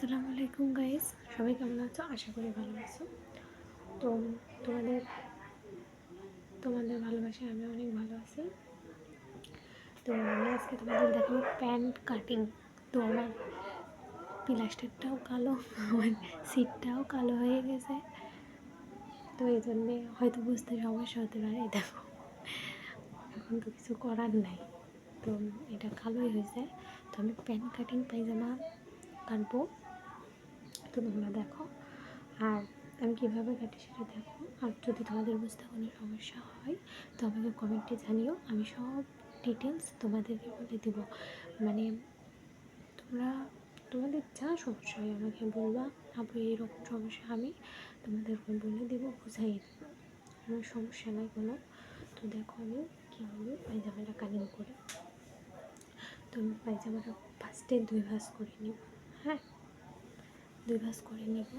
আসসালামু আলাইকুম গাইস। সবাই কেমন আছো? আশা করি ভালো আছো। তো তোমাদের তোমাদের ভালোবাসে আমি অনেক ভালো আছি। তো আমি আজকে তোমাদের দেখাবো প্যান্ট কাটিং। তো আমার প্লাস্টারটাও কালো, আমার সিটটাও কালো হয়ে গেছে। তো এই জন্যে হয়তো বুঝতে সমস্যা হতে পারে, দেখো। এখন তো কিছু করার নাই। তো এটা কালোই হয়েছে। তো আমি প্যান্ট কাটিং পায়জামা কাটবো। তোমরা দেখো। আর আমি কীভাবে কাটি সেটা দেখো। আর যদি তোমাদের বুঝতে কোনো সমস্যা হয়, তো আমাকে কমেন্টে জানিও। আমি সব ডিটেলস তোমাদেরকে বলে দেব। মানে তোমরা, তোমাদের যা সমস্যা হয় আমাকে বলবা। আপু এরকম সমস্যা আমি তোমাদেরকে বলে দেবো, বুঝাই দেবো। আমার সমস্যা নাই কোনো। তো দেখো আমি কীভাবে পায়জামাটা কাটিং করি। তো আমি পায়জামাটা ফার্স্টে দুই ভাঁজ করে নিব হ্যাঁ? দুই ভাঁজ করে নিব।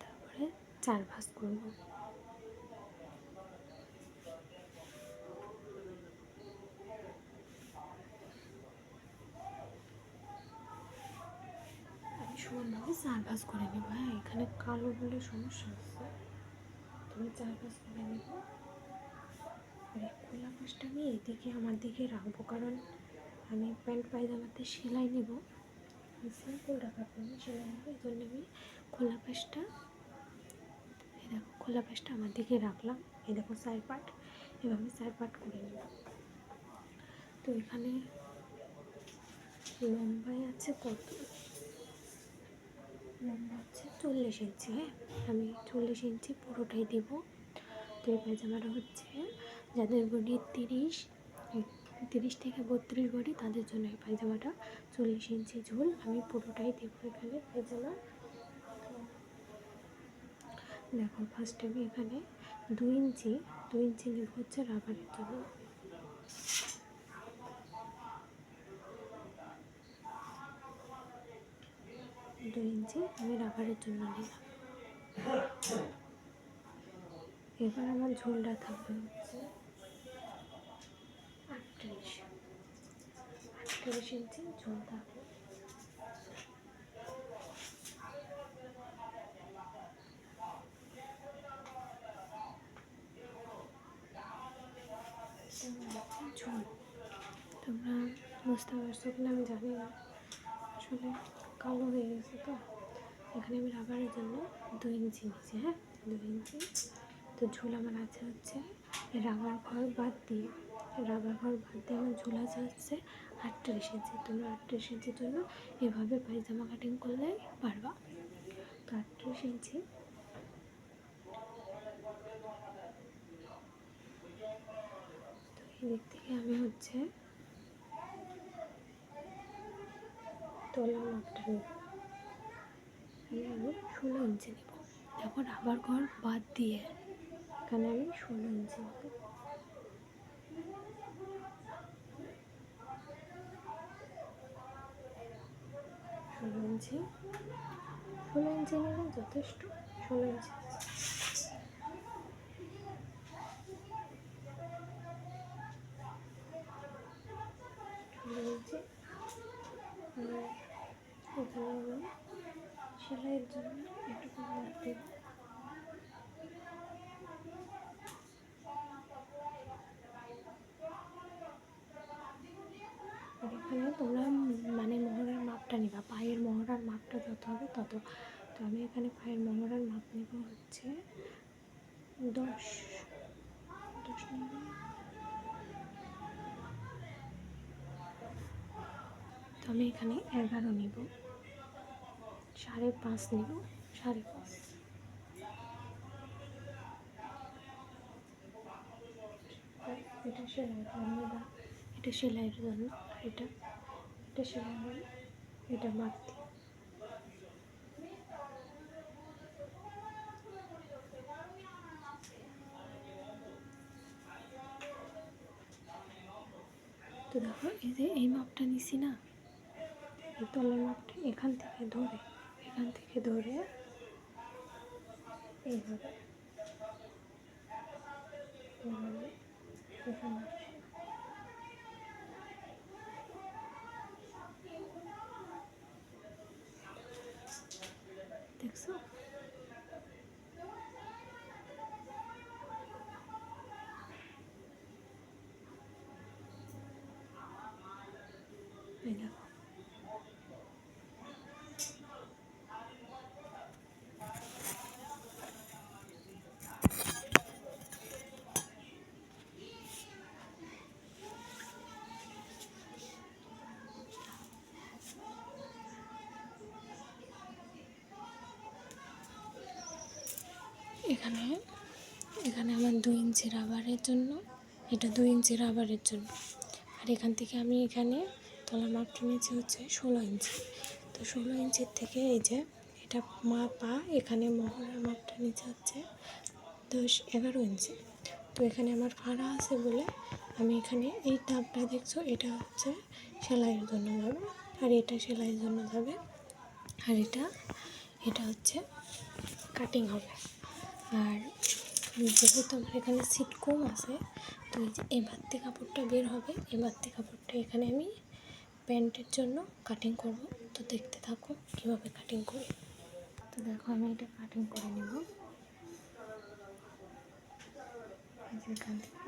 তারপরে চার ভাঁজ করব আমি সমানভাবে চার ভাঁজ করে নেব হ্যাঁ এখানে কালো বলে সমস্যা হচ্ছে। তুমি চার ভাঁজ করে নেব আর এই খোলা পাশটা আমি এদিকে আমার দিকে রাখব, কারণ আমি প্যান্ট পায়জামাতে সেলাই নেব। সিম্পল রাখার জন্য সেলাই নেব, এই জন্য আমি খোলা পাশটা এই দেখো খোলা পাশটা আমার দিকে রাখলাম। এই দেখো চার পাট এভাবে চার পাট করে নেব। তো এখানে লম্বায় আছে কত? হচ্ছে চল্লিশ ইঞ্চি হ্যাঁ? আমি চল্লিশ ইঞ্চি পুরোটাই দেব। তো এই পায়জামাটা হচ্ছে যাদের বডি তিরিশ তিরিশ থেকে বত্রিশ বডি, তাদের জন্য এই পায়জামাটা চল্লিশ ইঞ্চি ঝোল, আমি পুরোটাই দেবো এখানে পায়জামা দেখো ফার্স্ট আমি এখানে দুই ইঞ্চি দুই ইঞ্চি নেব হচ্ছে রাবারের জন্য। ইঞ্চি আমি রাবারের জন্য নিলাম। এবার আমার ঝোলটা থাকবে হচ্ছে আটত্রিশ আটত্রিশ ইঞ্চি ঝোল থাকবে। ঝোল। তোমরা বুঝতে পারছ কিনা আমি জানি না। আসলে কালো হয়ে গেছে তো। এখানে আমি রাবারের জন্য দুই ইঞ্চি নিয়েছি হ্যাঁ? দুই ইঞ্চি। তো ঝোল আমার আছে হচ্ছে রাবার ঘর বাদ দিয়ে। রাবার ঘর বাদ দিয়ে আমার ঝোল আছে হচ্ছে আটত্রিশ ইঞ্চি। তোমরা আটত্রিশ ইঞ্চির জন্য এভাবে পায়জামা কাটিং করলে পারবা। তো আটত্রিশ ইঞ্চি। এদিক থেকে আমি হচ্ছে তোলা মাপটা আমি ষোলো ইঞ্চি নেব। দেখো রাবার ঘর বাদ দিয়ে এখানে আমি ষোলো ইঞ্চি নেব। ষোলো ইঞ্চি। ষোলো ইঞ্চি যথেষ্ট। ষোলো ইঞ্চি ষোলো ইঞ্চি। আমি সেলাইয়ের জন্য এটুকু আর এখানে তোমরা মানে মহড়ার মাপটা নিবা। পায়ের মহড়ার মাপটা যত হবে তত। তো আমি এখানে পায়ের মহড়ার মাপ নেব হচ্ছে দশ। দশ নেব আমি এখানে এগারো নেব। সাড়ে পাঁচ নেব, সাড়ে পাঁচ। এটা সেলাইয়ের জন্য, এটা সেলাইয়ের জন্য, এটা এটা সেলাই এটা মারতে তো দেখো, এই যে এই মাপটা নিছি না তলার মাপটা এখান থেকে ধরে এখান থেকে ধরে এইভাবে এখানে এখানে এখানে আমার দুই ইঞ্চি রাবারের জন্য, এটা দুই ইঞ্চি রাবারের জন্য। আর এখান থেকে আমি এখানে তলা মাপটা নিয়েছি হচ্ছে ষোলো ইঞ্চি। তো ষোলো ইঞ্চির থেকে এই যে এটা মা পা এখানে মহড়ার মাপটা নিচে হচ্ছে দশ এগারো ইঞ্চি। তো এখানে আমার ফাড়া আছে বলে আমি এখানে এই টাপটা দেখছ, এটা হচ্ছে সেলাইয়ের জন্য যাবে আর এটা সেলাইয়ের জন্য যাবে আর এটা এটা হচ্ছে কাটিং হবে। আর যেহেতু আমার এখানে সিট কম আছে, তো এই যে এবার বাড়তি কাপড়টা বের হবে এবার বাড়তি কাপড়টা এখানে আমি প্যান্টের জন্য কাটিং করব। তো দেখতে থাকো কীভাবে কাটিং করি। তো দেখো আমি এটা কাটিং করে নেব। এখান থেকে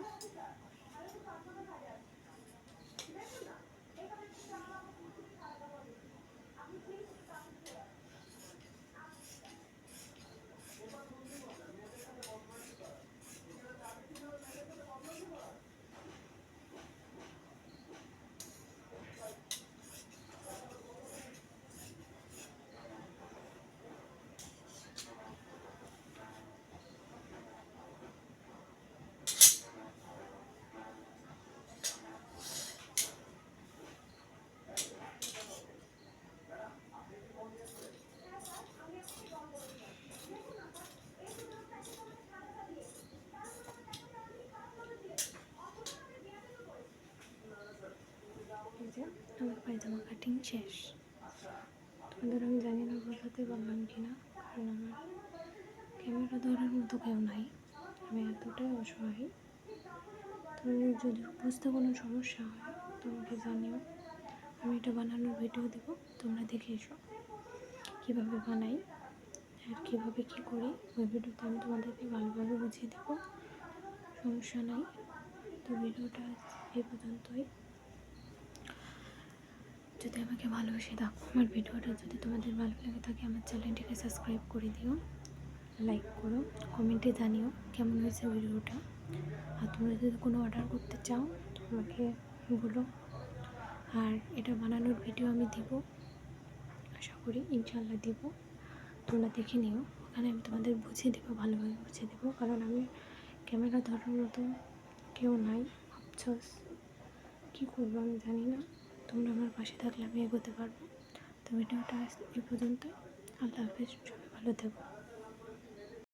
এই যে আমার পায়জামা শেষ। তোমাদের আমি জানি না বোঝাতে পারলাম কি না কারণ আমার ক্যামেরা ধরার মতো কেউ নাই। আমি এতটাই অসহায়। তুমি যদি বুঝতে কোনো সমস্যা হয় তো আমাকে জানিও। আমি এটা বানানোর ভিডিও দেব, তোমরা দেখে এসো। কীভাবে বানাই আর কীভাবে কী করি, ওই ভিডিওতে আমি তোমাদেরকে ভালোভাবে বুঝিয়ে দেবো। সমস্যা নাই। তো ভিডিওটা এই পর্যন্তই। যদি আমাকে ভালোবেসে থাকো আমার ভিডিওটা যদি তোমাদের ভালো লাগে থাকে আমার চ্যানেলটিকে সাবস্ক্রাইব করে দিও, লাইক করো, কমেন্টে জানিও কেমন হয়েছে ভিডিওটা। আর তোমরা যদি কোনো অর্ডার করতে চাও তো আমাকে বলো। আর এটা বানানোর ভিডিও আমি দিব, আশা করি ইনশাল্লাহ দিব। তোমরা দেখে নিও, ওখানে আমি তোমাদের বুঝিয়ে দেবো, ভালোভাবে বুঝিয়ে দেবো। কারণ আমি ক্যামেরা ধরার মতো কেউ নাই, আফসোস। কী করব আমি জানি না। তোমরা আমার পাশে থাকলে আমি এগোতে পারব। তো ভিডিওটা এই পর্যন্ত। আল্লাহ হাফেজ, সবাই ভালো থেকো।